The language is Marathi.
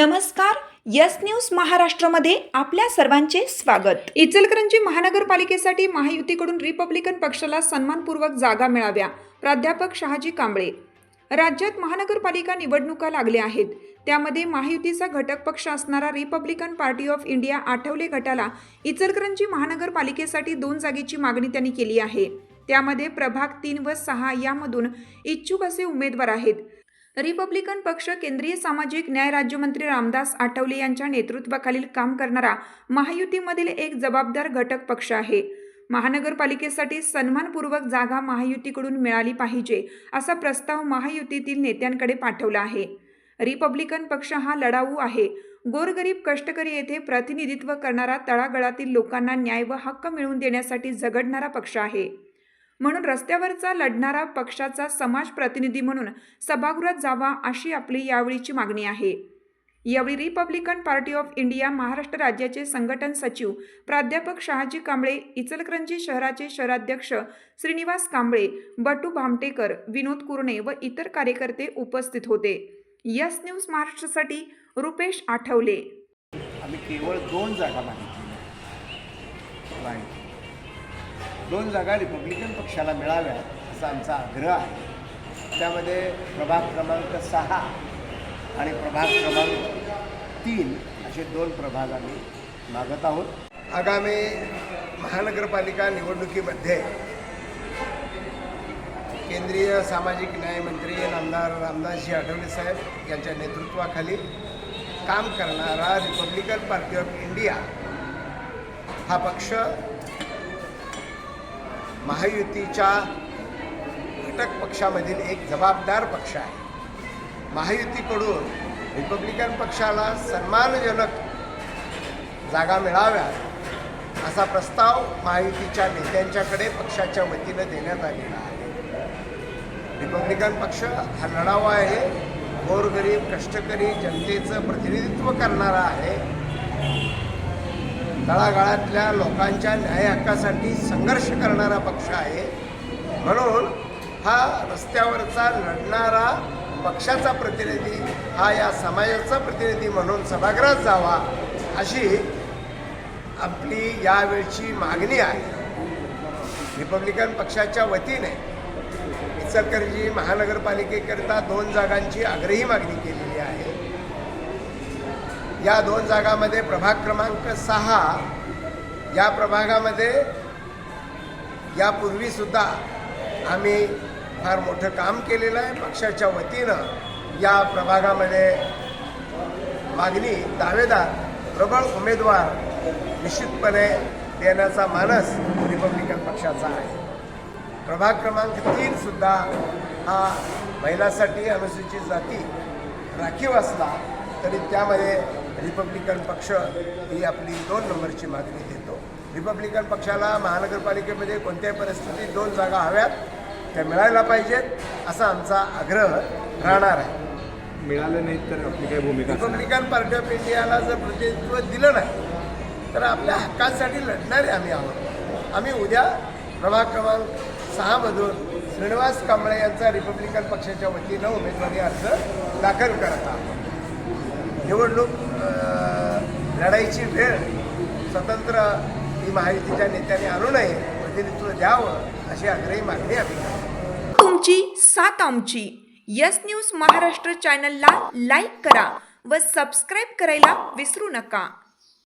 नमस्कार यस न्यूज महाराष्ट्रामध्ये आपल्या सर्वांचे स्वागत. इचलकरंजी महानगरपालिकेसाठी महायुतीकडून रिपब्लिकन पक्षाला सन्मानपूर्वक जागा मिळाव्या प्राध्यापक शहाजी कांबळे. राज्यात महानगरपालिका निवडणुका लागल्या आहेत. त्यामध्ये महायुतीचा घटक पक्ष असणारा Republican Party of India Athawale गटाला इचलकरंजी महानगरपालिकेसाठी दोन जागेची मागणी त्यांनी केली आहे. त्यामध्ये प्रभाग तीन व सहा यामधून इच्छुक असे उमेदवार आहेत. रिपब्लिकन पक्ष केंद्रीय सामाजिक न्याय राज्यमंत्री रामदास आठवले यांच्या नेतृत्वाखालील काम करणारा महायुतीमधील एक जबाबदार घटक पक्ष आहे. महानगरपालिकेसाठी सन्मानपूर्वक जागा महायुतीकडून मिळाली पाहिजे असा प्रस्ताव महायुतीतील नेत्यांकडे पाठवला आहे. रिपब्लिकन पक्ष हा लढाऊ आहे. गोरगरीब कष्टकरी येथे प्रतिनिधित्व करणारा तळागळातील लोकांना न्याय व हक्क मिळवून देण्यासाठी झगडणारा पक्ष आहे. म्हणून रस्त्यावरचा लढणारा पक्षाचा समाज प्रतिनिधी म्हणून सभागृहात जावा अशी आपली यावेळीची मागणी आहे. यावेळी Republican Party of India Maharashtra राज्याचे संघटन सचिव प्राध्यापक शहाजी कांबळे इचलकरंजी शहराचे शहराध्यक्ष श्रीनिवास कांबळे बटू भामटेकर विनोद कुरणे व इतर कार्यकर्ते उपस्थित होते. यस न्यूज महाराष्ट्रासाठी रुपेश आठवले. आम्ही केवळ दोन जागा माहिती दोन जागा रिपब्लिकन पक्षाला मिळाव्या असा आमचा आग्रह आहे. त्यामध्ये प्रभाग क्रमांक सहा आणि प्रभाग क्रमांक तीन असे दोन प्रभाग आम्ही मागत आहोत. आगामी महानगरपालिका निवडणुकीमध्ये केंद्रीय सामाजिक न्याय मंत्री आमदार रामदासजी आठवले साहेब यांच्या नेतृत्वाखाली काम करणारा रिपब्लिकन पार्टी ऑफ इंडिया हा पक्ष महायुतीच्या घटक पक्षामधील एक जबाबदार पक्ष आहे. महायुतीकडून रिपब्लिकन पक्षाला सन्मानजनक जागा मिळाव्यात असा प्रस्ताव महायुतीच्या नेत्यांच्याकडे पक्षाच्या वतीनं देण्यात आलेला आहे. रिपब्लिकन पक्ष हा लढावा आहे. गोरगरीब कष्टकरी जनतेचं प्रतिनिधित्व करणारा आहे. तळागाळातल्या लोकांच्या न्याय हक्कासाठी संघर्ष करणारा पक्ष आहे. म्हणून हा रस्त्यावरचा लढणारा पक्षाचा प्रतिनिधी हा या समाजाचा प्रतिनिधी म्हणून सभागृहात जावा अशी आपली यावेळची मागणी आहे. रिपब्लिकन पक्षाच्या वतीने इचलकरंजी महानगरपालिकेकरिता दोन जागांची आग्रही मागणी केली. या दोन जागामध्ये प्रभाग क्रमांक सहा या प्रभागामध्ये यापूर्वीसुद्धा आम्ही फार मोठं काम केलेलं आहे. पक्षाच्या वतीनं या प्रभागामध्ये मागणी दावेदार प्रबळ उमेदवार निश्चितपणे देण्याचा मानस रिपब्लिकन पक्षाचा आहे. प्रभाग क्रमांक तीनसुद्धा हा महिलांसाठी अनुसूचित जाती राखीव असला तरी त्यामध्ये रिपब्लिकन पक्ष ही आपली दोन नंबरची मागणी देतो. रिपब्लिकन पक्षाला महानगरपालिकेमध्ये कोणत्याही परिस्थितीत दोन जागा हव्यात त्या मिळायला पाहिजेत असा आमचा आग्रह राहणार आहे. मिळालं नाही तर आपली काय भूमिका? रिपब्लिकन पार्टी ऑफ इंडियाला जर प्रतिनिधित्व दिलं नाही तर आपल्या हक्कांसाठी लढणारे आम्ही आहोत. आम्ही उद्या प्रभाग क्रमांक सहामधून श्रीनिवास कांबळे यांचा रिपब्लिकन पक्षाच्या वतीनं उमेदवारी अर्ज दाखल करत आहोत. निवडणूक लढाईची वेळ स्वतंत्र ही महायुतीच्या नेत्याने आणू नये प्रतिनिधित्व द्यावं अशी आग्रही मागणी आम्ही तुमची सात आमची. यस न्यूज महाराष्ट्र चॅनलला लाईक करा व सबस्क्राईब करायला विसरू नका.